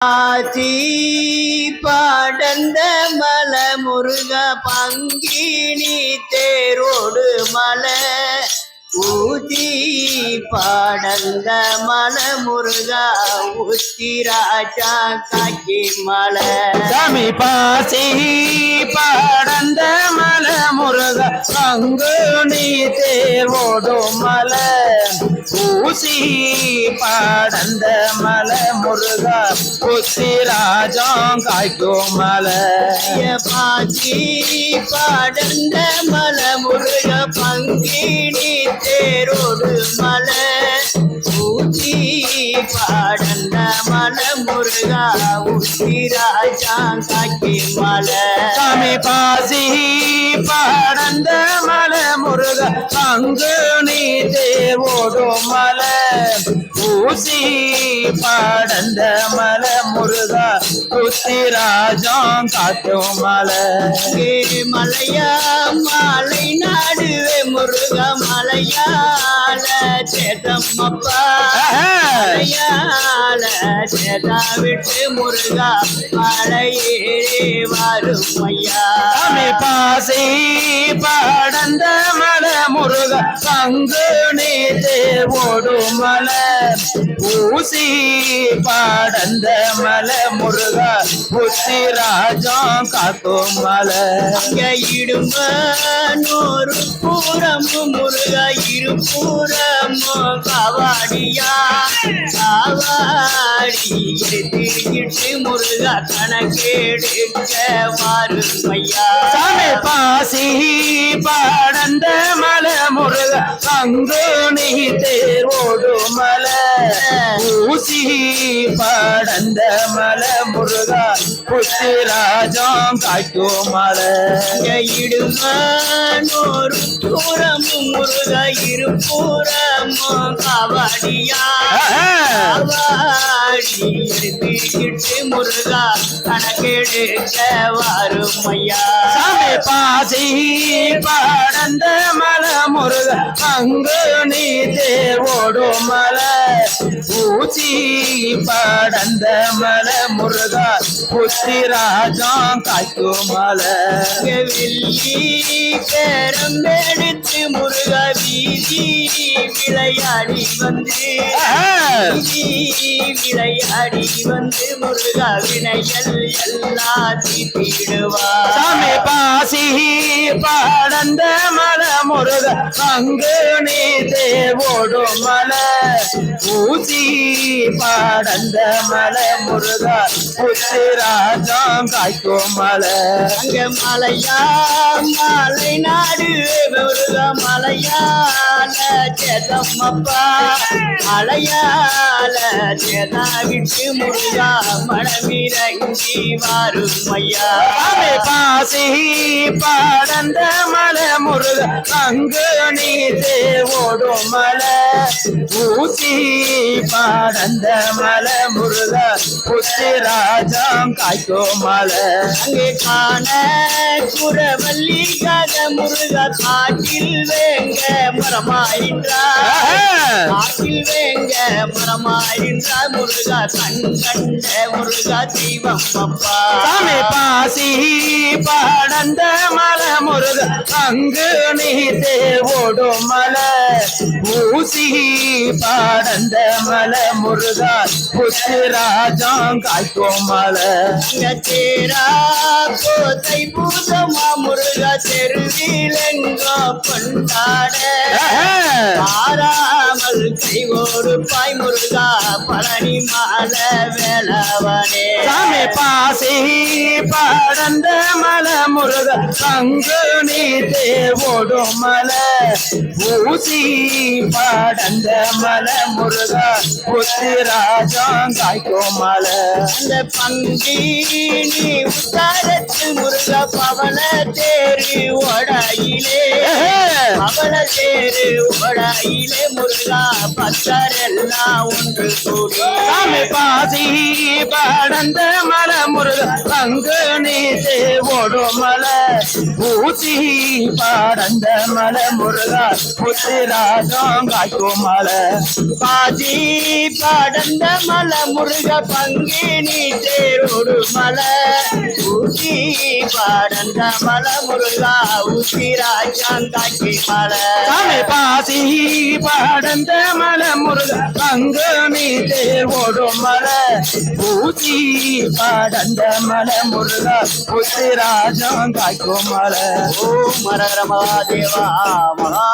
ஆதி பாடந்த மல முருக பங்கினி தேரோடு மல. ஊதி பாடந்த மல முருக உத்திராஜா காக்கி மலை. சாமி பாசி பாடந்த மல முருக அங்கு நீ தேர்வோடும் மலை. ஊசி பாடந்த மலை முருகா. புத்தி ராஜம் காய்க்கும் மலை. பாச்சி பாடந்த மலை முருக. பங்கினி தேரோடு மலை. ஊசி பாடந்த மலை முருகா. உத்தி ராஜா காய்க்கும் மலை. பாசி பாடந்த மல முருக அங்கு நீ தேவோடும் மல. ஊசி பாடந்த மல முருக புத்தி ராஜம் காட்டும் மலை. மலையா மாலை நாடுவே முருக மலையால சேதம் அப்பா. விட்டு முருகா மலையேறே வரும் ஐயா பாசி பாடந்த மல முருக அங்கு நீ தேவோடும் மல ஊசி பாடந்த மல முருக புத்தி ராஜம் காக்கும் மலை. இடும்ப நூறு பூரமும் முருக இருபூரமும் காவாடியா காவாடி திருக்கிட்டு முருகா கணக்கெடுக்க வாரும் ஐயா சாமி பாசி பாடந்த முருக அங்கு நீ தேர்வோடு மல. ஊசி பாடந்த மல முருக புத்தி ராஜம் காட்டும் மலை. நூறு பூரமும் முருக இருபூரமும் காவாடியா. காவாடி திருக்கிட்டு முருகா கணக்கெடுக்க வாரும் ஐயா சாமி பாசி பாடந்த மல முருக அங்கு நீ தேவோடு மல. ஊசி பாடந்த மல முருக புத்தி ராஜம் காய்க்கும் மலை. வெள்ளி பேரம் எடுத்து முருக வீதி விளையாடி வந்து வீதி விளையாடி வந்து முருகா வினைகள் எல்லா தீட்டிடுவா சாமி பாசி பாடந்த மல முருக அங்கு நீ தேவோடு மலை. ஊசி பாடந்த மலை முருக புத்தி ராஜம் காய்க்கும் மலை. அங்க மலையா மலை நாடு முருக மலையால சேதம்மப்பா மலையா சேதா விட்டு முருகா மனமிறங்கி வாரும் ஐயா. பாசி பாடந்த மல முருக அங்கு நீ தேவோடு மல. ஊசி பாடந்த மல முருக புத்தி ராஜம் காய்க்கும் மலை. அங்கே காண குரவல்லிக்காக முருக காட்டில் வேங்க மரமாயின்றா காட்டில் வேங்க மரமாயின்றா முருகா கண் கண்ட முருகா தெய்வம் அப்பா. பாசி பாடந்த மல முருக அங்கு நீ தேவோடு மல. ஊசி பாடந்த மல முருக புத்தி ராஜம் காய்க்கும் மலை. தேரா கோதை பூசமா முருகா தெருவிலெங்கோ கொண்டாட ஆறாமல் கைவோடு பாய் முருகா பழனி மால வேலவனே. சாமி பாசி பாடந்த மல முருக அங்கு நீ தேவோடு மல. ஊசி பாடந்த மல முருக புத்தி ராஜம் காய்க்கும் மலை. அந்த பங்கீனி உத்தாரத்து முருக பவன தேரு ஓடாயிலே. பவன தேரு ஓடாயிலே முருகா பக்தரெல்லாம் ஒன்று கூடி பாசி படந்த மல முருக அங்கு நீதே தேவோடு மல ஊசி படந்த மல முருக புத்தி ராஜம் காய்க்கும் மலை பாசி படந்த மல முருக பங்கினி தேரோடு மல ஊசி படந்த மல முருகா ஊசி ராஜாந்தாக்கி மலை பாசி படந்த மல முருக அங்கு நீ தேர் மலை ஊசி படந்த மல முருக உத்திராஜம் காய்க்கும் மலை ஓ மரர மகாதேவா மகாதேவா